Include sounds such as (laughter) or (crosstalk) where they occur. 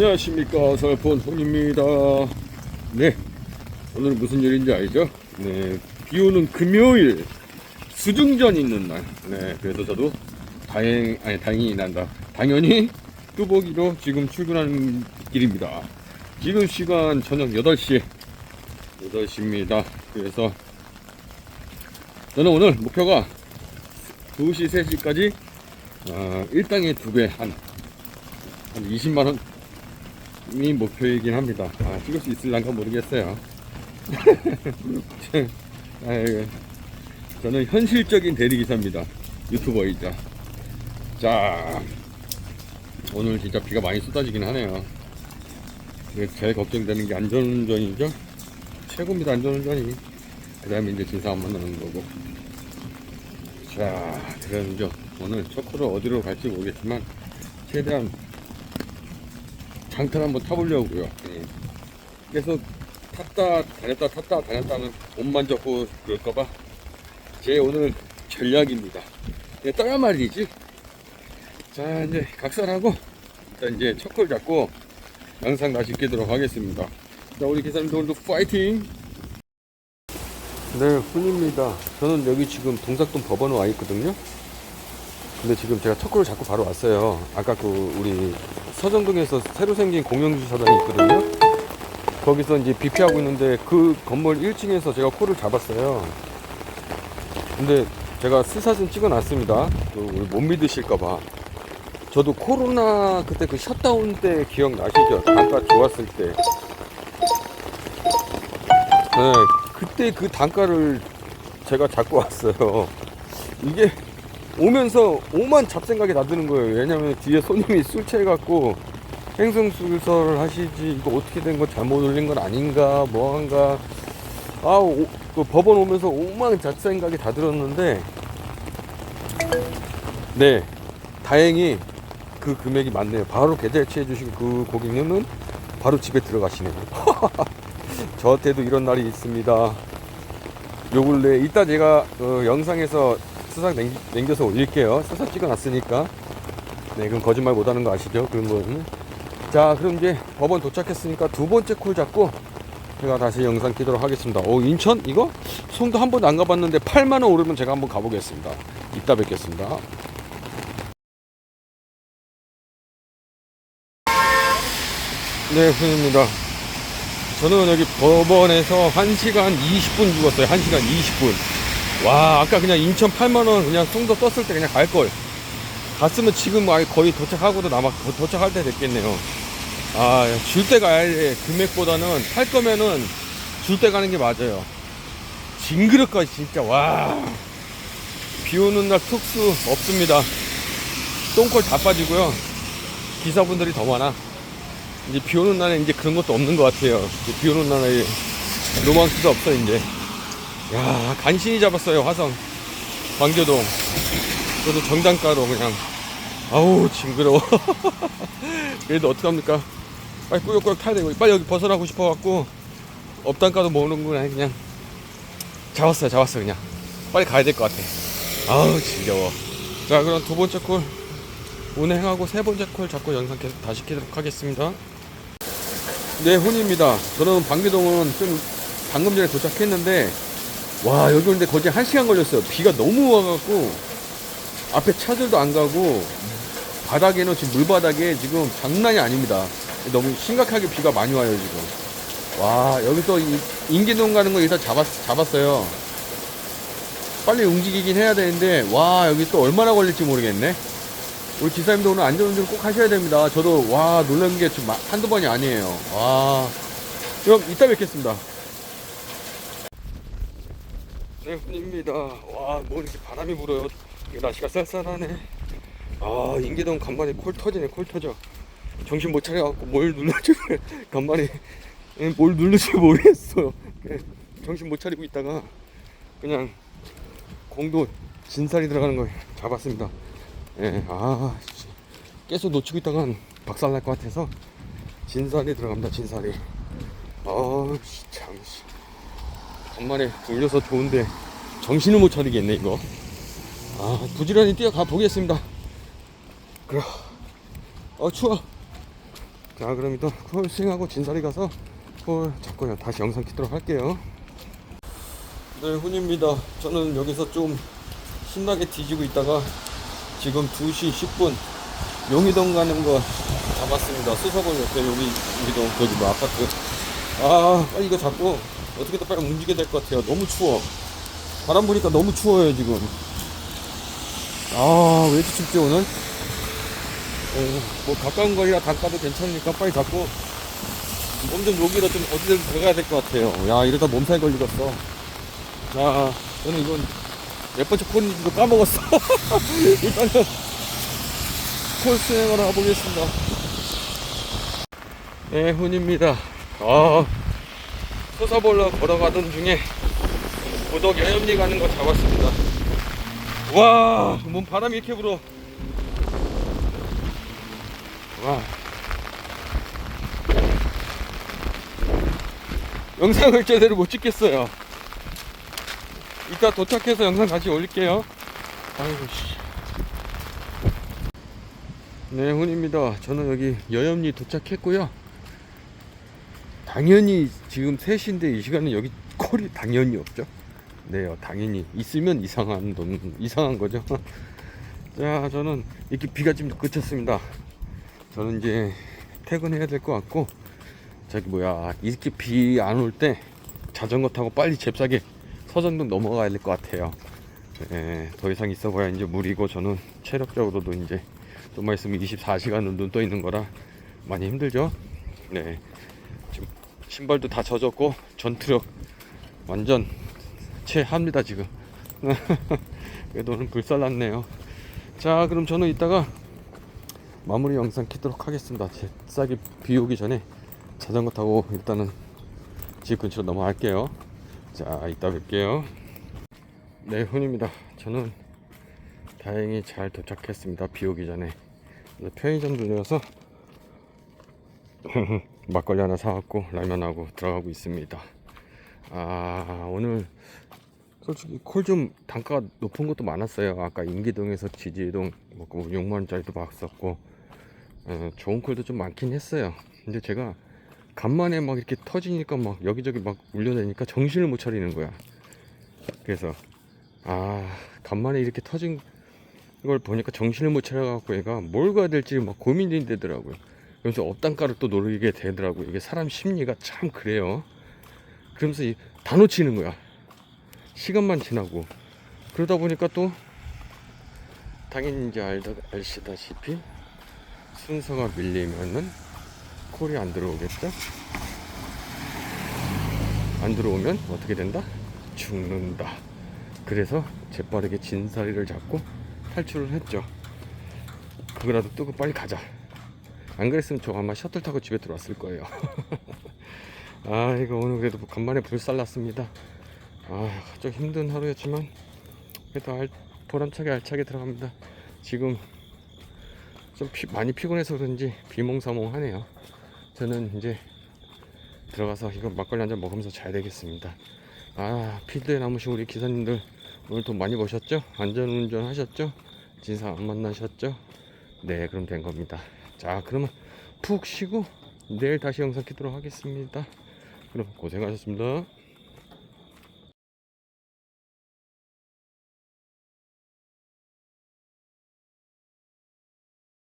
안녕하십니까. 설폰 홍입니다. 네. 오늘 무슨 일인지 알죠? 네 비 오는 금요일 수중전 있는 날네. 그래서 저도 다행 아니 다행히 난다. 당연히 뚜벅이로 지금 출근하는 길입니다. 지금 시간 저녁 8시 8시입니다. 그래서 저는 오늘 목표가 2시 3시까지 어, 일당의 두배 한, 한 20만원 이 목표이긴 합니다. 아, 찍을 수 있을란가 모르겠어요. (laughs) 저는 현실적인 대리기사입니다. 유튜버이자. 자, 오늘 진짜 비가 많이 쏟아지긴 하네요. 그래서 제일 걱정되는 게 안전운전이죠. 최고입니다, 안전운전이. 그 다음에 이제 진사 안 만나는 거고. 자, 그러죠. 오늘 초코를 어디로 갈지 모르겠지만, 최대한 장터를 한번 타보려고요. 예. 계속 탔다 다녔다 탔다 다녔다는 몸만 잡고 그럴까봐 제 오늘 전략입니다. 예, 떠야 말이지. 자 이제 각설하고 일단 이제 첫콜 잡고 영상 다시 끼도록 하겠습니다. 자 우리 기사님들 오늘도 파이팅! 네 훈입니다. 저는 여기 지금 동작동 법원에 와 있거든요. 근데 지금 제가 첫콜을 잡고 바로 왔어요. 아까 그 우리 서정동에서 새로 생긴 공영주차장이 있거든요. 거기서 이제 비피하고 있는데 그 건물 1층에서 제가 콜을 잡았어요. 근데 제가 스사진 찍어 놨습니다. 그 우리 못 믿으실까봐. 저도 코로나 그때 그 셧다운 때 기억나시죠? 단가 좋았을 때. 네, 그때 그 단가를 제가 잡고 왔어요. 이게 오면서 오만 잡생각이 나드는 거예요. 왜냐면 뒤에 손님이 술 취해갖고 행성술설 하시지 이거 어떻게 된 거 잘못 올린 건 아닌가 뭐한가 아 오, 그 법원 오면서 오만 잡생각이 다 들었는데 네 다행히 그 금액이 맞네요. 바로 계좌 이체해 주시고 그 고객님은 바로 집에 들어가시네요. (laughs) 저한테도 이런 날이 있습니다. 요 근래 이따 제가 어, 영상에서 수상 냉, 남겨서 올릴게요. 수상 찍어놨으니까. 네, 그럼 거짓말 못하는 거 아시죠? 그런 거는. 자, 그럼 이제 법원 도착했으니까 두 번째 콜 잡고 제가 다시 영상 끼도록 하겠습니다. 오, 인천? 이거? 송도 한 번도 안 가봤는데 8만원 오르면 제가 한번 가보겠습니다. 이따 뵙겠습니다. 네, 훈입니다. 저는 여기 법원에서 1시간 20분 죽었어요. 1시간 20분. 와, 아까 그냥 인천 8만원 그냥 송도 떴을 때 그냥 갈걸. 갔으면 지금 거의 도착하고도 남아, 도착할 때 됐겠네요. 아, 줄 때 가야 돼. 금액보다는 할 거면은 줄 때 가는 게 맞아요. 징그럽까, 진짜. 와. 비 오는 날 특수 없습니다. 똥콜 다 빠지고요. 기사분들이 더 많아. 이제 비 오는 날에 이제 그런 것도 없는 것 같아요. 이제 비 오는 날에 로망스도 없어, 이제. 야, 간신히 잡았어요, 화성. 광교동. 그래도 정단가로 그냥. 아우, 징그러워. (laughs) 그래도 어떡합니까? 빨리 꾸역꾸역 타야 되고, 빨리 여기 벗어나고 싶어갖고, 업단가도 모르는구나, 그냥. 잡았어요, 잡았어, 그냥. 빨리 가야 될 것 같아. 아우, 지겨워. 자, 그럼 두 번째 콜 운행하고 세 번째 콜 잡고 영상 계속 다시 키도록 하겠습니다. 네, 혼입니다. 저는 방계동은 좀 방금 전에 도착했는데, 와, 여기 오는데 거의 한 시간 걸렸어요. 비가 너무 와갖고, 앞에 차들도 안 가고, 바닥에는 지금 물바닥에 지금 장난이 아닙니다. 너무 심각하게 비가 많이 와요, 지금. 와, 여기서 이- 인계동 가는 거 일단 잡았, 잡았어요. 빨리 움직이긴 해야 되는데, 와, 여기 또 얼마나 걸릴지 모르겠네. 우리 기사님도 오늘 안전운전 꼭 하셔야 됩니다. 저도 와 놀란 게 지금 한두 번이 아니에요. 와 그럼 이따 뵙겠습니다. 네 훈입니다. 와 뭐 이렇게 바람이 불어요. 이 날씨가 쌀쌀하네. 아 인계동 간만에 콜 터지네 콜 터져. 정신 못 차려갖고 뭘 눌러지 (laughs) 간만에 예, 뭘 누르지 모르겠어. 그래, 정신 못 차리고 있다가 그냥 공도 진살이 들어가는 걸 잡았습니다. 예, 아, 씨. 계속 놓치고 있다간 박살 날 것 같아서 진살이 들어갑니다, 진살이. 아, 씨, 참, 씨. 간만에 돌려서 좋은데 정신을 못 차리겠네, 이거. 아, 부지런히 뛰어가 보겠습니다. 그래. 어, 추워. 자 그럼 이따 콜 스윙하고 진사리 가서 콜 잡고 다시 영상 키도록 할게요 네 훈입니다 저는 여기서 좀 신나게 뒤지고 있다가 지금 2시 10분 용의동 가는 거 잡았습니다 수서본 옆에 여기 용의동 거기 뭐 아파트 아 빨리 이거 잡고 어떻게 든 빨리 움직여야 될 것 같아요 너무 추워 바람 부니까 너무 추워요 지금 아왜 이렇게 춥지 오늘 어, 뭐 가까운 거리라 단가도 괜찮으니까 빨리 잡고 몸 좀 여기다 좀 어디든 들어가야 될 것 같아요. 야 이러다 몸살 걸리겠어. 자 저는 이건 몇 번째 콜인지도 까먹었어. (laughs) 일단은 콜 수행을 해보겠습니다. 네 훈입니다. 아 소사볼러 걸어가던 중에 고덕 여염리 가는 거 잡았습니다. 와, 몸 바람이 이렇게 불어. 와. 영상을 제대로 못 찍겠어요. 이따 도착해서 영상 다시 올릴게요. 아이고, 씨. 네, 훈입니다. 저는 여기 여염리 도착했고요. 당연히 지금 3시인데 이 시간은 여기 콜이 당연히 없죠. 네요, 당연히. 있으면 이상한 돈, 이상한 거죠. (laughs) 자, 저는 이렇게 비가 좀 그쳤습니다. 저는 이제 퇴근해야 될 것 같고, 저기 뭐야, 이렇게 비 안 올 때 자전거 타고 빨리 잽싸게 서정동 넘어가야 될 것 같아요. 예, 더 이상 있어 봐야 이제 무리고 저는 체력적으로도 이제 좀만 있으면 24시간은 눈떠 있는 거라 많이 힘들죠. 네. 신발도 다 젖었고 전투력 완전 체합니다 지금. 그래도 오늘 불살났네요. 자 그럼 저는 이따가 마무리 영상 키도록 하겠습니다. 제 싹이 비 오기 전에 자전거 타고 일단은 집 근처로 넘어갈게요. 자 이따 뵐게요. 네 훈입니다. 저는 다행히 잘 도착했습니다. 비 오기 전에 편의점 들려서 (laughs) 막걸리 하나 사갖고 라면하고 들어가고 있습니다. 아 오늘 솔직히 콜 좀 단가가 높은 것도 많았어요. 아까 인기동에서 지지동 뭐 6만 원짜리도 봤었고 어, 좋은 콜도 좀 많긴 했어요. 근데 제가 간만에 막 이렇게 터지니까 막 여기저기 막 울려내니까 정신을 못 차리는 거야. 그래서 아 간만에 이렇게 터진 걸 보니까 정신을 못 차려갖고 얘가 뭘 가야 될지 막 고민이 되더라고요. 그래서 업단가를 또 노리게 되더라고요. 이게 사람 심리가 참 그래요. 그러면서 이- 다 놓치는 거야. 시간만 지나고 그러다 보니까 또 당연히 이제 알다 아시다시피 순서가 밀리면은 콜이 안 들어오겠죠? 안 들어오면 어떻게 된다? 죽는다. 그래서 재빠르게 진사리를 잡고 탈출을 했죠. 그거라도 뜨고 빨리 가자. 안 그랬으면 저 아마 셔틀 타고 집에 들어왔을 거예요. (laughs) 아 이거 오늘 그래도 간만에 불살 났습니다. 아, 좀 힘든 하루였지만 그래도 알, 보람차게 알차게 들어갑니다. 지금 좀 피- 많이 피곤해서 그런지 비몽사몽하네요. 저는 이제 들어가서 이거 막걸리 한 잔 먹으면서 자야 되겠습니다. 아, 필드에 남으신 우리 기사님들 오늘 돈 많이 버셨죠? 안전운전 하셨죠? 진상 안 만나셨죠? 네, 그럼 된 겁니다. 자, 그러면 푹 쉬고 내일 다시 영상 키도록 하겠습니다. 그럼 고생하셨습니다.